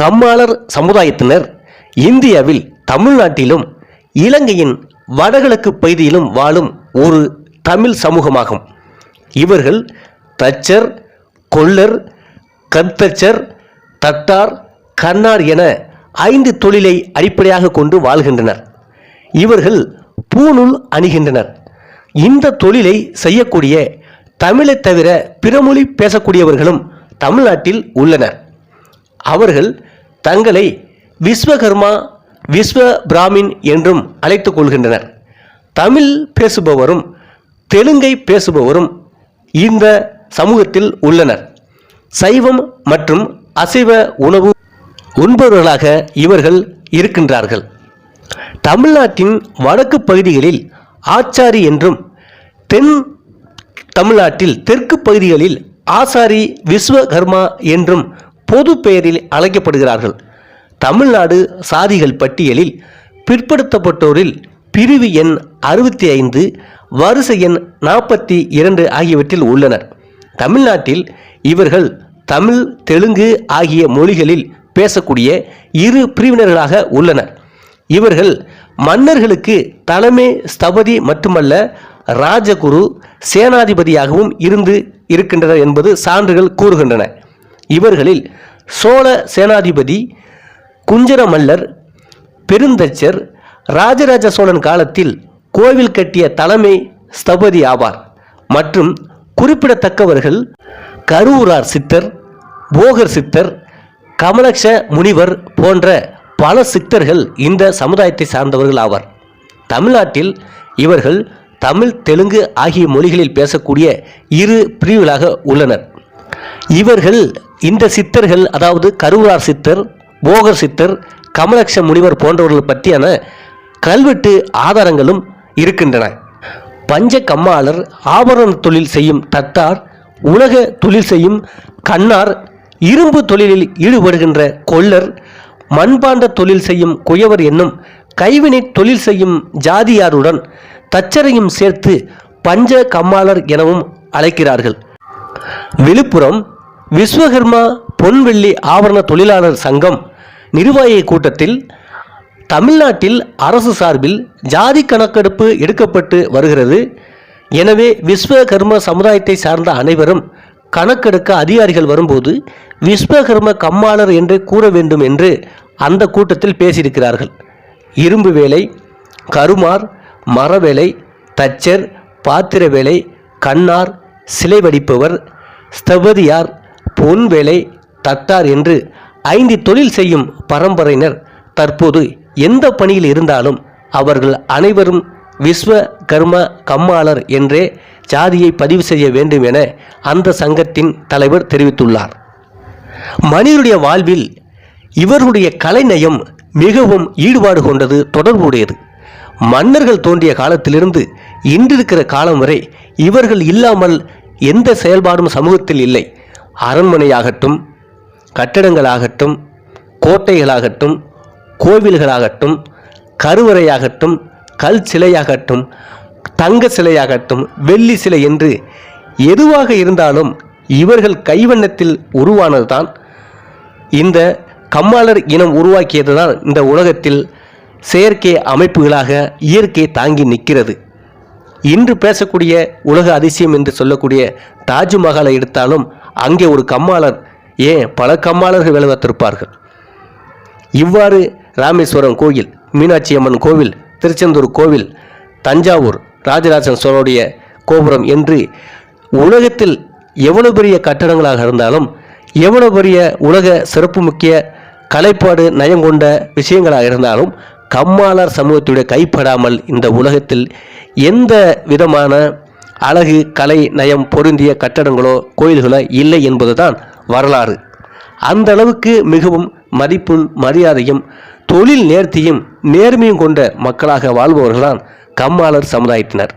கம்மாளர் சமுதாயத்தினர் இந்தியாவில் தமிழ்நாட்டிலும் இலங்கையின் வடகிழக்கு பகுதியிலும் வாழும் ஒரு தமிழ் சமூகமாகும். இவர்கள் தச்சர் கொல்லர் கத்தச்சர் தட்டார் கண்ணார் என ஐந்து தொழிலை அடிப்படையாக கொண்டு வாழ்கின்றனர். இவர்கள் பூநூல் அணிகின்றனர். இந்த தொழிலை செய்யக்கூடிய தமிழை தவிர பிறமொழி பேசக்கூடியவர்களும் தமிழ்நாட்டில் உள்ளனர். அவர்கள் தங்களை விஸ்வகர்மா விஸ்வ பிராமின் என்றும் அழைத்துக் கொள்கின்றனர். தமிழ் பேசுபவரும் தெலுங்கை பேசுபவரும் இந்த சமூகத்தில் உள்ளனர். சைவம் மற்றும் அசைவ உணவு உண்பவர்களாக இவர்கள் இருக்கின்றார்கள். தமிழ்நாட்டின் வடக்கு பகுதிகளில் ஆச்சாரி என்றும் தென் தமிழ்நாட்டில் தெற்கு பகுதிகளில் ஆசாரி விஸ்வகர்மா என்றும் பொது பெயரில் அழைக்கப்படுகிறார்கள். தமிழ்நாடு சாதிகள் பட்டியலில் பிற்படுத்தப்பட்டோரில் பிரிவு எண் அறுபத்தி ஐந்து வரிசை எண் நாற்பத்தி இரண்டு ஆகியவற்றில் உள்ளனர். தமிழ்நாட்டில் இவர்கள் தமிழ் தெலுங்கு ஆகிய மொழிகளில் பேசக்கூடிய இரு பிரிவினர்களாக உள்ளனர். இவர்கள் மன்னர்களுக்கு தலைமை ஸ்தபதி மட்டுமல்ல ராஜகுரு சேனாதிபதியாகவும் இருந்து இருக்கின்றனர் என்பது சான்றுகள் கூறுகின்றன. இவர்களில் சோழ சேனாதிபதி குஞ்சர மல்லர் பெருந்தச்சர் ராஜராஜ சோழன் காலத்தில் கோவில் கட்டிய தலைமை ஸ்தபதி ஆவார். மற்றும் குறிப்பிடத்தக்கவர்கள் கருவூரார் சித்தர் போகர் சித்தர் கமலக்ஷ முனிவர் போன்ற பல சித்தர்கள் இந்த சமுதாயத்தை சார்ந்தவர்கள் ஆவார். தமிழ்நாட்டில் இவர்கள் தமிழ் தெலுங்கு ஆகிய மொழிகளில் பேசக்கூடிய இரு பிரிவுகளாக உள்ளனர். இவர்கள் இந்த சித்தர்கள் அதாவது கருவூரார் சித்தர் போகர் சித்தர் கமலக்ஷ முனிவர் போன்றவர்கள் பற்றியான கல்வெட்டு ஆதாரங்களும் இருக்கின்றன. பஞ்ச கம்மாளர் ஆபரண தொழில் செய்யும் தத்தார் உலக தொழில் செய்யும் கண்ணார் இரும்பு தொழிலில் ஈடுபடுகின்ற கொள்ளர் மண்பாண்ட தொழில் செய்யும் குயவர் என்னும் கைவினை தொழில் செய்யும் ஜாதியாருடன் தச்சரையும் சேர்த்து பஞ்ச கம்மாளர் எனவும் அழைக்கிறார்கள். விழுப்புரம் விஸ்வகர்மா பொன்வெள்ளி ஆபரண தொழிலாளர் சங்கம் நிர்வாகிய கூட்டத்தில் தமிழ்நாட்டில் அரசு சார்பில் ஜாதி கணக்கெடுப்பு எடுக்கப்பட்டு வருகிறது. எனவே விஸ்வகர்ம சமுதாயத்தை சார்ந்த அனைவரும் கணக்கெடுக்க அதிகாரிகள் வரும்போது விஸ்வகர்ம கம்மாளர் என்று கூற வேண்டும் என்று அந்த கூட்டத்தில் பேசியிருக்கிறார்கள். இரும்பு வேலை கருமார் மரவேலை தச்சர் பாத்திர வேலை கண்ணார் சிலை வடிப்பவர் ஸ்தபதியார் பொன் வேலை தட்டார் என்று ஐந்து தொழில் செய்யும் பரம்பரையினர் தற்போது எந்த பணியில் இருந்தாலும் அவர்கள் அனைவரும் விஸ்வ கர்ம கம்மாளர் என்றே ஜாதியை பதிவு செய்ய வேண்டும் என அந்த சங்கத்தின் தலைவர் தெரிவித்துள்ளார். மனிதனுடைய வாழ்வில் இவர்களுடைய கலைநயம் மிகவும் ஈடுபாடு கொண்டது தொடர்புடையது. மன்னர்கள் தோன்றிய காலத்திலிருந்து இன்றிருக்கிற காலம் வரை இவர்கள் இல்லாமல் எந்த செயல்பாடும் சமூகத்தில் இல்லை. அரண்மனையாகட்டும் கட்டடங்களாகட்டும் கோட்டைகளாகட்டும் கோவில்களாகட்டும் கருவறையாகட்டும் கல் சிலையாகட்டும் தங்க சிலையாகட்டும் வெள்ளி சிலை என்று எதுவாக இருந்தாலும் இவர்கள் கைவண்ணத்தில் உருவானதுதான். இந்த கம்மாளர் இனம் உருவாக்கியது தான் இந்த உலகத்தில் செயற்கை அமைப்புகளாக இயற்கை தாங்கி நிற்கிறது. இன்று பேசக்கூடிய உலக அதிசயம் என்று சொல்லக்கூடிய தாஜ்மஹாலை எடுத்தாலும் அங்கே ஒரு கம்மாளர் ஏன் பல கம்மாளர்கள் வேலை பார்த்திருப்பார்கள் இவ்வாறு ராமேஸ்வரம் கோயில் மீனாட்சி அம்மன் கோவில் திருச்செந்தூர் கோவில் தஞ்சாவூர் ராஜராஜன் சோழனுடைய கோபுரம் என்று உலகத்தில் எவ்வளவு பெரிய கட்டடங்களாக இருந்தாலும் எவ்வளவு பெரிய உலக சிறப்புமிக்க கலைப்பாடு நயம் கொண்ட விஷயங்களாக இருந்தாலும் கம்மாளர் சமூகத்துடைய கைப்படாமல் இந்த உலகத்தில் எந்த விதமான அழகு கலை நயம் பொருந்திய கட்டடங்களோ கோயில்களோ இல்லை என்பதுதான் வரலாறு. அந்த அளவுக்கு மிகவும் மதிப்பும் மரியாதையும் தொழில் நேர்த்தியும் நேர்மையும் கொண்ட மக்களாக வாழ்பவர்கள்தான் கம்மாளர் சமுதாயத்தினர்.